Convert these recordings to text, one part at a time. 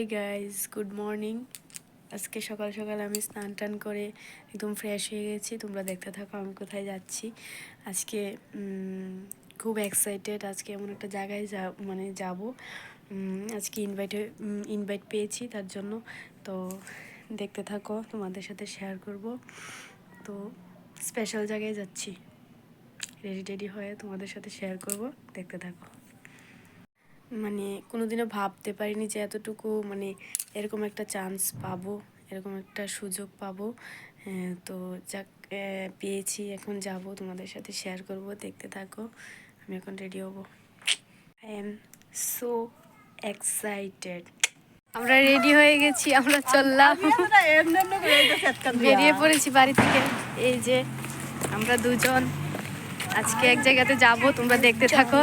Hi guys good morning আজকে সকাল সকাল আমি স্নান টান করে একদম ফ্রেশ হয়ে গেছি। তোমরা দেখতে থাকো, আমি কোথায় যাচ্ছি। আজকে খুব এক্সাইটেড আজকে এমন একটা জায়গায় যা মানে যাব। আজকে ইনভাইট ইনভাইট পেয়েছি তার জন্য। তো দেখতে থাকো, তোমাদের সাথে শেয়ার করব। তো স্পেশাল জায়গায় যাচ্ছি। রেডি টেডি হয়ে তোমাদের সাথে শেয়ার করব। দেখতে থাকো। মানে কোনোদিনও ভাবতে পারিনি যে এতটুকু মানে এরকম একটা চান্স পাবো এরকম একটা সুযোগ পাবো। তো যাক পেয়েছি এখন যাব। তোমাদের সাথে শেয়ার করব দেখতে থাকো। আমি এখন রেডি হব। আই এম সো এক্সাইটেড আমরা রেডি হয়ে গেছি আমরা চললাম। বেরিয়ে পড়েছি বাড়ি থেকে। এই যে আমরা দুজন আজকে এক জায়গাতে যাব তোমরা দেখতে থাকো।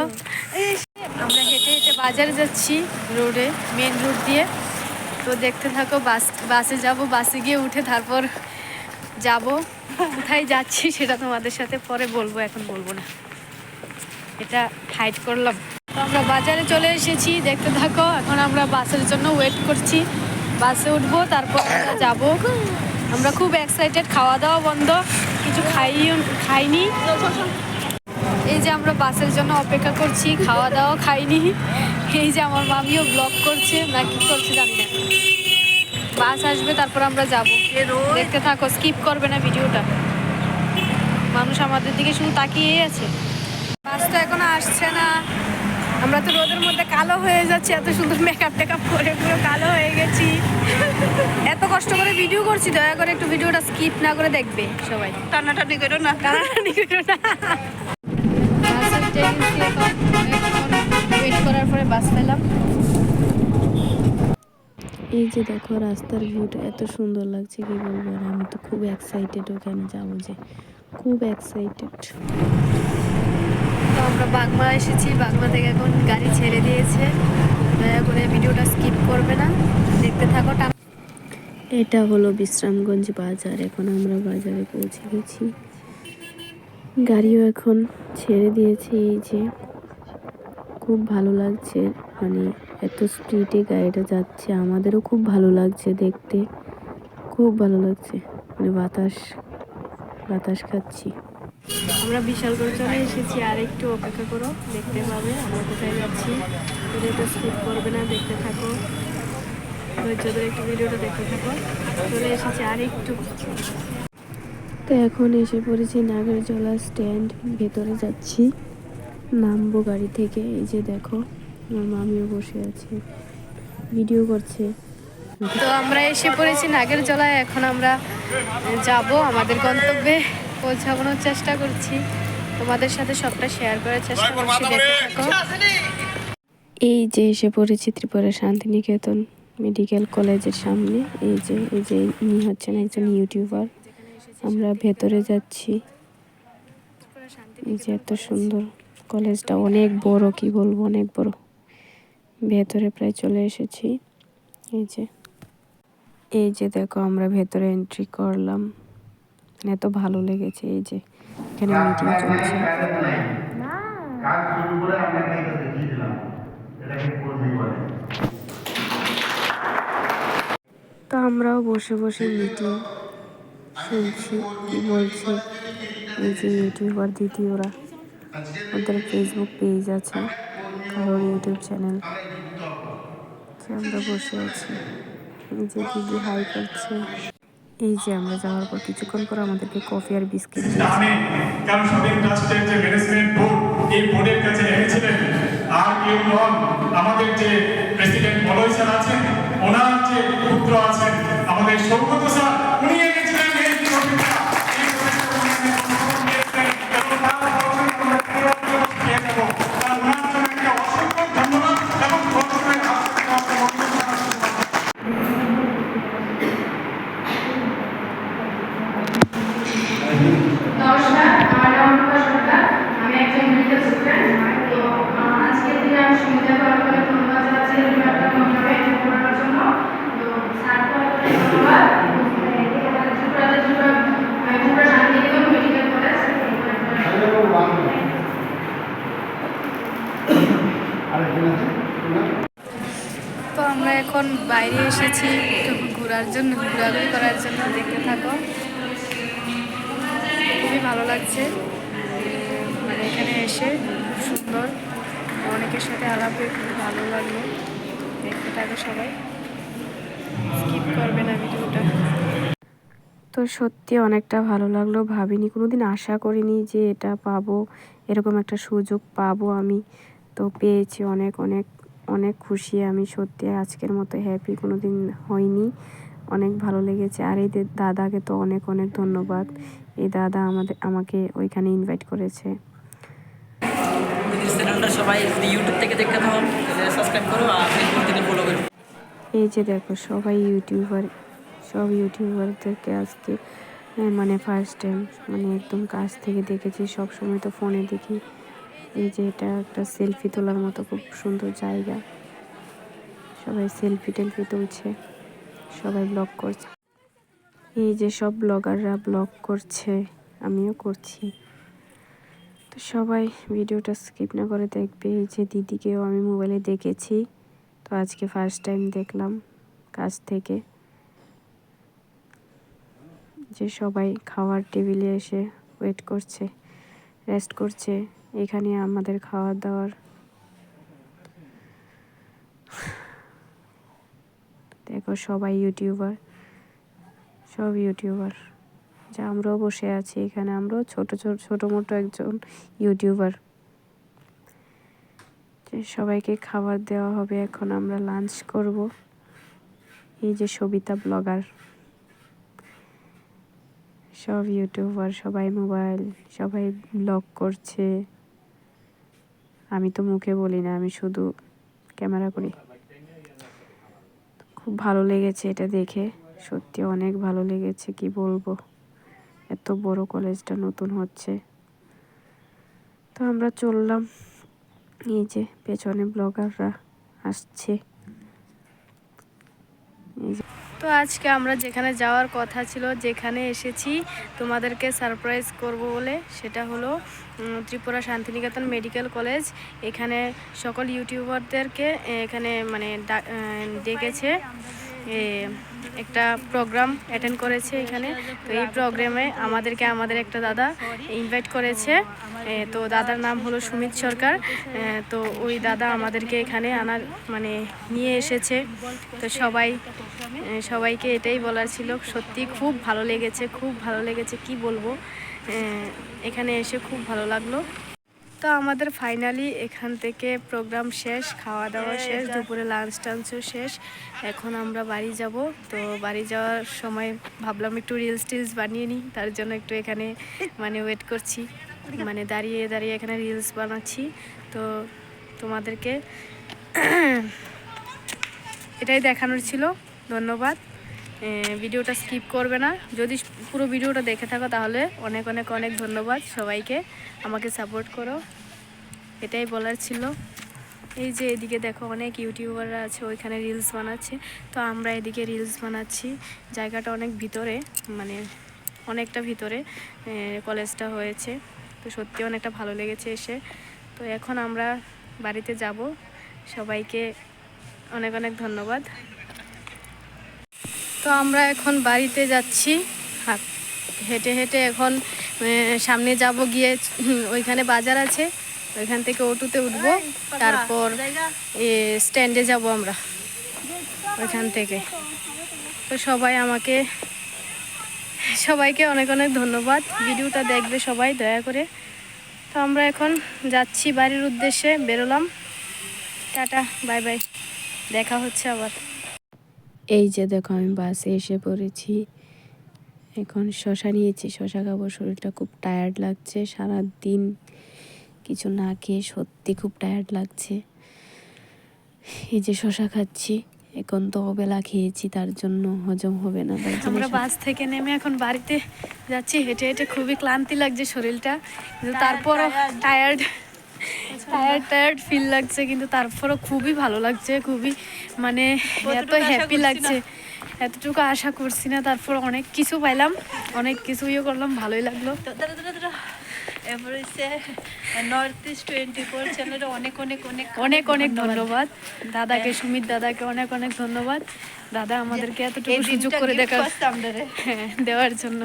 বাজারে যাচ্ছি রোডে মেন রোড দিয়ে। তো দেখতে থাকো, বাস, বাসে যাব, বাসে গিয়ে উঠে তারপর যাব। কোথায় যাচ্ছি সেটা তোমাদের সাথে পরে বলব, এখন বলব না। এটা হাইড করলাম। তো আমরা বাজারে চলে এসেছি, দেখতে থাকো, এখন আমরা বাসের জন্য ওয়েট করছি। বাসে উঠবো, তারপর আমরা যাব। আমরা খুব এক্সাইটেড খাওয়া দাওয়া বন্ধ, কিছু খাইও, খাইনি। এই যে আমরা বাসের জন্য অপেক্ষা করছি খাওয়া দাওয়া খাইনি। এই যে আমার মামিও ব্লগ করছে না কি করছে জানি না। বাস আসবে তারপর আমরা যাব। দেখতে থাকো স্কিপ করবে না ভিডিওটা। মানুষ আমাদের দিকে শুধু তাকিয়েই আছে। বাসটা এখনও আসছে না। আমরা তো রোদের মধ্যে কালো হয়ে যাচ্ছি এত সুন্দর মেকআপ টেকআপ করে পুরো কালো হয়ে গেছি। এত কষ্ট করে ভিডিও করছি দয়া করে একটু ভিডিওটা স্কিপ না করে দেখবে সবাই। টানাটানি করো না। টানাটানি করো না বাসের টেন্সি এখন ওয়েট করার পরে বাস পেলাম। এই যে দেখো রাস্তার ভিউটা এত সুন্দর লাগছে কি বলব আর আমি তো খুব এক্সাইটেড ওখানে যাব যে খুব এক্সাইটেড তো আমরা বাগমা এসেছি বাগমা থেকে এখন গাড়ি ছেড়ে দিয়েছে। দয়া করে ভিডিওটা স্কিপ করবে না দেখতে থাকো টা- এটা হলো বিশ্রামগঞ্জ বাজার এখন আমরা বাজারে পৌঁছে গেছি। গাড়িও এখন ছেড়ে দিয়েছে এই যে। খুব ভালো লাগছে। মানে এত স্পিডে গাড়িটা যাচ্ছে আমাদেরও খুব ভালো লাগছে দেখতে। খুব ভালো লাগছে। মানে বাতাস বাতাস খাচ্ছি। আমরা বিশালগড় চলে এসেছি আর একটু অপেক্ষা করো দেখতে পাবে আমরা কোথায় যাচ্ছি। ভিডিওটা স্কিপ করবে না দেখতে থাকো। ধৈর্য ধরে একটু ভিডিওটা দেখতে থাকো। চলে এসেছি আর একটু। তো এখন এসে পড়েছি নাগরজলা স্ট্যান্ড ভেতরে যাচ্ছি। নামবো গাড়ি থেকে। এই যে দেখো আমার মামিও বসে আছে ভিডিও করছে। তো আমরা এসে পড়েছি নাগেরজলায় এখন আমরা যাব আমাদের গন্তব্যে পৌঁছানোর চেষ্টা করছি। তোমাদের সাথে সবটা শেয়ার করার চেষ্টা করছি এই যে এসে পড়েছি ত্রিপুরা শান্তিনিকেতন মেডিকেল কলেজের সামনে। এই যে এই যে ইনি হচ্ছেন একজন ইউটিউবার। আমরা ভেতরে যাচ্ছি। এই যে এত সুন্দর কলেজটা অনেক বড় কি বলব অনেক বড়। ভেতরে প্রায় চলে এসেছি। এই যে। এই যে দেখো আমরা ভেতরে এন্ট্রি করলাম। এত ভালো লেগেছে এই যে। এখানে মিটিং চলছে। তো আমরাও বসে বসে মিটিং শুনছি কি বলছে। এই যে ইউটিউবার দিদি ওরা। ওদের ফেসবুক পেজ আছে কারোর ইউটিউব চ্যানেল আমরা বসে আছি। এই যে দিদি হাই করছে। এই যে আমরা যাওয়ার পর কিছুক্ষণ পর আমাদেরকে কফি আর বিস্কিট কারণ স্বাধীন রাষ্ট্রের যে ম্যানেজমেন্ট বোর্ড এই বোর্ডের কাছে এনেছিলেন? আর কেউ নন, আমাদের যে প্রেসিডেন্ট মলয় স্যার আছেন, ওনার যে পুত্র আছেন, আমাদের সৌগত তো আমরা এখন বাইরে এসেছি ঘোরার জন্য, ঘোরাঘুরি করার জন্য দেখতে থাকো। খুবই ভালো লাগছে। মানে এখানে এসে সুন্দর। অনেকের সাথে আলাপ হয়ে খুব ভালো লাগল। দেখতে থাকো সবাই। স্কিপ করবে না ভিডিওটা। তো সত্যি অনেকটা ভালো লাগল, ভাবিনি, কোনোদিন আশা করিনি যে এটা পাবো। এরকম একটা সুযোগ পাবো আমি। তো পেয়েছি অনেক অনেক অনেক খুশি আমি সত্যি আজকের মতো হ্যাপি কোনো দিন হয়নি। অনেক ভালো লেগেছে। আর এই দাদাকে তো অনেক অনেক ধন্যবাদ। এই দাদা আমাদের আমাকে ওইখানে ইনভাইট করেছে। যদি সবাই ইউটিউব থেকে দেখতে থাকুন সাবস্ক্রাইব করো আর ফেসবুক থেকে ফলো করো। এই যে দেখো সবাই ইউটিউবার সব ইউটিউবারদেরকে আজকে মানে ফার্স্ট টাইম মানে একদম কাছ থেকে দেখেছি। সব সময় তো ফোনে দেখি। এই যে এটা একটা সেলফি তোলার মতো খুব সুন্দর জায়গা। সবাই সেলফি টেলফি তুলছে। সবাই ব্লগ করছে। এই যে সব ব্লগাররা ব্লগ করছে, আমিও করছি। তো সবাই ভিডিওটা স্কিপ না করে দেখবে। এই যে দিদিকেও আমি মোবাইলে দেখেছি। তো আজকে ফার্স্ট টাইম দেখলাম কাছ থেকে। যে সবাই খাওয়ার টেবিলে এসে ওয়েট করছে রেস্ট করছে। এখানে আমাদের খাওয়ার দাওয়ার। দেখো সবাই ইউটিউবার, সব ইউটিউবার। যা আমরাও বসে আছি এখানে, আমরাও ছোট ছোট, ছোটো মোটো একজন ইউটিউবার। সবাইকে খাবার দেওয়া হবে, এখন আমরা লাঞ্চ করব। এই যে সবিতা ব্লগার। সব ইউটিউবার, সবাই মোবাইল, সবাই ব্লগ করছে। আমি তো মুখে বলি না, আমি শুধু ক্যামেরা করি। খুব ভালো লেগেছে এটা দেখে, সত্যি অনেক ভালো লেগেছে, কি বলব? এত বড় কলেজটা নতুন হচ্ছে। তো আমরা চললাম। এই যে পেছনে ব্লগাররা আসছে। তো আজকে আমরা যেখানে যাওয়ার কথা ছিল, যেখানে এসেছি, তোমাদেরকে সারপ্রাইজ করব বলে, সেটা হলো ত্রিপুরা শান্তিনিকেতন মেডিকেল কলেজ। এখানে সকল ইউটিউবারদেরকে এখানে মানে ডেকেছে একটা প্রোগ্রাম অ্যাটেন্ড করেছে এখানে। তো এই প্রোগ্রামে আমাদেরকে আমাদের একটা দাদা ইনভাইট করেছে তো দাদার নাম হলো সুমিত সরকার। তো ওই দাদা আমাদেরকে এখানে আনার মানে নিয়ে এসেছে। তো সবাই সবাইকে এটাই বলার ছিল সত্যি খুব ভালো লেগেছে খুব ভালো লেগেছে কি বলব? এখানে এসে খুব ভালো লাগল। তো আমাদের ফাইনালি এখান থেকে প্রোগ্রাম শেষ খাওয়া দাওয়া শেষ দুপুরে লাঞ্চ টাঞ্চও শেষ। এখন আমরা বাড়ি যাব তো বাড়ি যাওয়ার সময় ভাবলাম একটু রিলস টিলস বানিয়ে নিই তার জন্য একটু এখানে মানে ওয়েট করছি। মানে দাঁড়িয়ে দাঁড়িয়ে এখানে রিলস বানাচ্ছি। তো তোমাদেরকে এটাই দেখানোর ছিল। ধন্যবাদ। ভিডিওটা স্কিপ করবে না। যদি পুরো ভিডিওটা দেখে থাকো তাহলে অনেক অনেক অনেক ধন্যবাদ সবাইকে। আমাকে সাপোর্ট করো। এটাই বলার ছিল। এই যে এদিকে দেখো অনেক ইউটিউবাররা আছে, ওইখানে রিলস বানাচ্ছে। তো আমরা এদিকে রিলস বানাচ্ছি। জায়গাটা অনেক ভিতরে মানে অনেকটা ভিতরে কলেজটা হয়েছে। তো সত্যি অনেকটা ভালো লেগেছে এসে। তো এখন আমরা বাড়িতে যাব। সবাইকে অনেক অনেক ধন্যবাদ। তো আমরা এখন বাড়িতে যাচ্ছি। হেঁটে হেঁটে এখন সামনে যাব গিয়ে ওইখানে বাজার আছে। ওইখান থেকে অটোতে উঠবো। তারপর স্ট্যান্ডে যাব আমরা। ওইখান থেকে। তো সবাই আমাকে সবাইকে অনেক অনেক ধন্যবাদ। ভিডিওটা দেখবে সবাই দয়া করে। তো আমরা এখন যাচ্ছি বাড়ির উদ্দেশ্যে বেরোলাম। Tata bye bye. দেখা হচ্ছে আবার। এই যে দেখো আমি বাসে এসে পড়েছি। এখন শশা নিয়েছি। শশা খাব শরীরটা খুব টায়ার্ড লাগছে। সারা দিন কিছু না খেয়ে সত্যি খুব টায়ার্ড লাগছে। এই যে শশা খাচ্ছি এখন তো অবেলা খেয়েছি তার জন্য হজম হবে না। আমরা বাস থেকে নেমে এখন বাড়িতে যাচ্ছি। হেঁটে হেঁটে খুবই ক্লান্তি লাগছে শরীরটা। তারপরও টায়ার্ড টায়ার্ড টায়ার্ড ফিল লাগছে কিন্তু তারপরও খুবই ভালো লাগছে খুবই মানে এত হ্যাপি লাগছে এতটুকু আশা করছি না তারপর অনেক কিছু পাইলাম অনেক কিছু ইয়ে করলাম ভালোই লাগল। এরপর হচ্ছে নর্থ ইস্ট টোয়েন্টি ফোর চ্যানেলে অনেক অনেক অনেক অনেক অনেক ধন্যবাদ। দাদাকে সুমিত দাদাকে অনেক অনেক ধন্যবাদ। দাদা আমাদেরকে এতটুকু সুযোগ করে দেখা। হ্যাঁ দেওয়ার জন্য।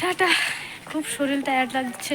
টাটা। খুব শরীর টায়ার্ড লাগছে।